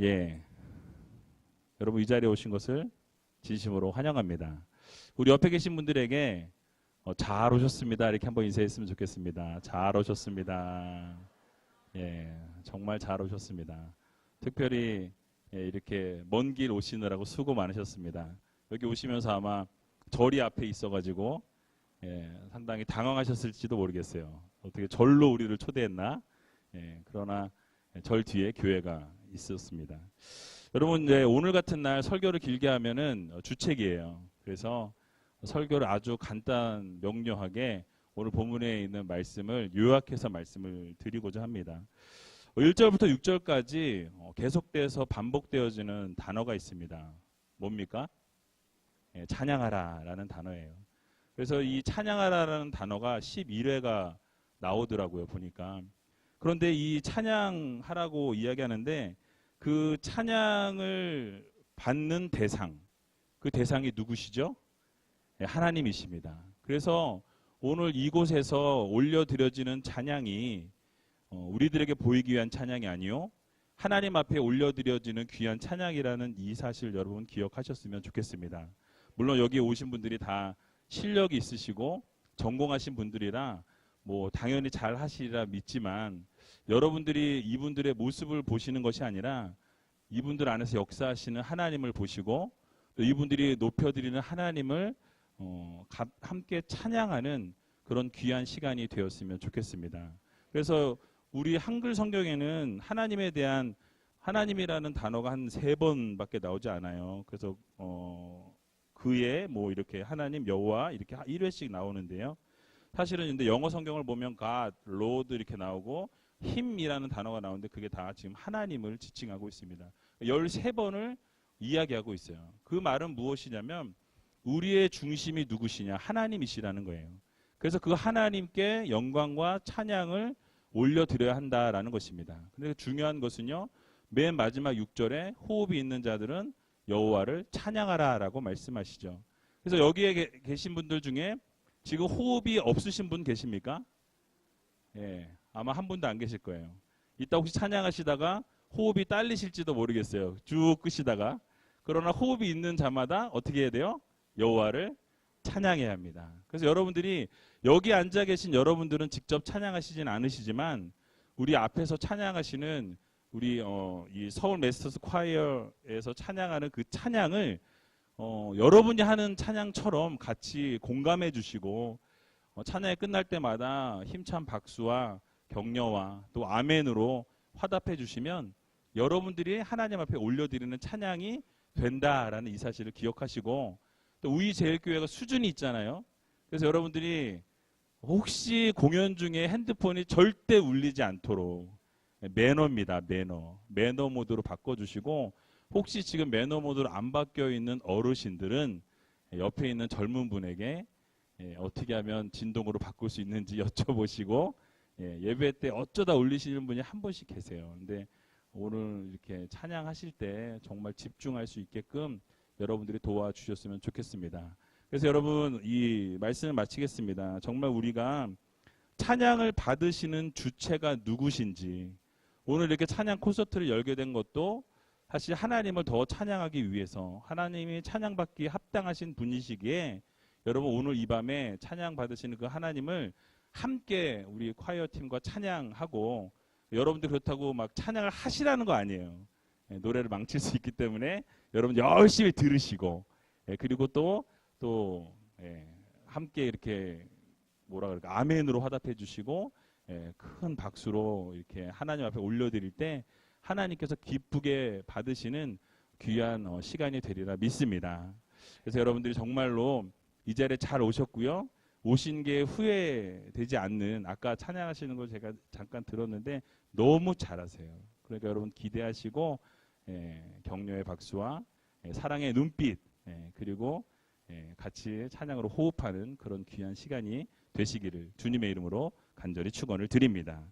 예. 여러분 이 자리에 오신 것을 진심으로 환영합니다. 우리 옆에 계신 분들에게 어, 잘 오셨습니다. 이렇게 한번 인사했으면 좋겠습니다. 잘 오셨습니다. 예, 정말 잘 오셨습니다. 특별히 예, 이렇게 먼 길 오시느라고 수고 많으셨습니다. 여기 오시면서 아마 절이 앞에 있어가지고 예, 상당히 당황하셨을지도 모르겠어요. 어떻게 절로 우리를 초대했나? 예, 그러나 절 뒤에 교회가 있었습니다. 여러분 이제 오늘 같은 날 설교를 길게 하면은 어, 주책이에요. 그래서 설교를 아주 간단 명료하게 오늘 본문에 있는 말씀을 요약해서 말씀을 드리고자 합니다. 1절부터 6절까지 어, 계속돼서 반복되어지는 단어가 있습니다. 뭡니까? 예, 찬양하라라는 단어예요. 그래서 이 찬양하라라는 단어가 11회가 나오더라고요, 보니까. 그런데 이 찬양하라고 이야기하는데 그 찬양을 받는 대상, 그 대상이 누구시죠? 예, 하나님이십니다. 그래서 오늘 이곳에서 올려드려지는 찬양이 어, 우리들에게 보이기 위한 찬양이 아니요. 하나님 앞에 올려드려지는 귀한 찬양이라는 이 사실 여러분 기억하셨으면 좋겠습니다. 물론 여기 오신 분들이 다 실력이 있으시고 전공하신 분들이라 뭐 당연히 잘 하시리라 믿지만 여러분들이 이분들의 모습을 보시는 것이 아니라 이분들 안에서 역사하시는 하나님을 보시고 또 이분들이 높여드리는 하나님을 어, 가- 함께 찬양하는 그런 귀한 시간이 되었으면 좋겠습니다. 그래서 우리 한글 성경에는 하나님에 대한 하나님이라는 단어가 한 세 번밖에 나오지 않아요. 그래서 어, 그의 뭐 이렇게 하나님 여호와 이렇게 1회씩 나오는데요. 사실은 근데 영어 성경을 보면 God, Lord 이렇게 나오고 힘이라는 단어가 나오는데 그게 다 지금 하나님을 지칭하고 있습니다. 13번을 이야기하고 있어요. 그 말은 무엇이냐면 우리의 중심이 누구시냐? 하나님이시라는 거예요. 그래서 그 하나님께 영광과 찬양을 올려드려야 한다라는 것입니다. 근데 중요한 것은요. 맨 마지막 6절에 호흡이 있는 자들은 여호와를 찬양하라라고 말씀하시죠. 그래서 여기에 게- 계신 분들 중에 지금 호흡이 없으신 분 계십니까? 예, 아마 한 분도 안 계실 거예요. 이따 혹시 찬양하시다가 호흡이 딸리실지도 모르겠어요. 쭉 끄시다가 그러나 호흡이 있는 자마다 어떻게 해야 돼요? 여호와를 찬양해야 합니다. 그래서 여러분들이 여기 앉아 계신 여러분들은 직접 찬양하시진 않으시지만 우리 앞에서 찬양하시는 우리 어, 이 서울 메스터스 콰이어에서 찬양하는 그 찬양을 어, 여러분이 하는 찬양처럼 같이 공감해 주시고 어, 찬양이 끝날 때마다 힘찬 박수와 격려와 또 아멘으로 화답해 주시면 여러분들이 하나님 앞에 올려드리는 찬양이 된다라는 이 사실을 기억하시고 또 우리 제일교회가 수준이 있잖아요. 그래서 여러분들이 혹시 공연 중에 핸드폰이 절대 울리지 않도록 매너입니다. 매너. 매너 모드로 바꿔주시고 혹시 지금 매너 모드로 안 바뀌어 있는 어르신들은 옆에 있는 젊은 분에게 예, 어떻게 하면 진동으로 바꿀 수 있는지 여쭤보시고 예, 예배 때 어쩌다 울리시는 분이 한 분씩 계세요. 근데 오늘 이렇게 찬양하실 때 정말 집중할 수 있게끔 여러분들이 도와주셨으면 좋겠습니다. 그래서 여러분 이 말씀을 마치겠습니다. 정말 우리가 찬양을 받으시는 주체가 누구신지 오늘 이렇게 찬양 콘서트를 열게 된 것도 사실 하나님을 더 찬양하기 위해서 하나님이 찬양받기 합당하신 분이시기에 여러분 오늘 이 밤에 찬양 받으시는 그 하나님을 함께 우리 콰이어 팀과 찬양하고 여러분들 그렇다고 막 찬양을 하시라는 거 아니에요. 예, 노래를 망칠 수 있기 때문에 여러분 열심히 들으시고 예, 그리고 또또 예, 함께 이렇게 뭐라 그럴까 아멘으로 화답해 주시고 예, 큰 박수로 이렇게 하나님 앞에 올려드릴 때 하나님께서 기쁘게 받으시는 귀한 어, 시간이 되리라 믿습니다. 그래서 여러분들이 정말로 이 자리에 잘 오셨고요. 오신 게 후회되지 않는 아까 찬양하시는 걸 제가 잠깐 들었는데 너무 잘하세요. 그러니까 여러분 기대하시고 예, 격려의 박수와 예, 사랑의 눈빛 예, 그리고 예, 같이 찬양으로 호흡하는 그런 귀한 시간이 되시기를 주님의 이름으로 간절히 축원을 드립니다.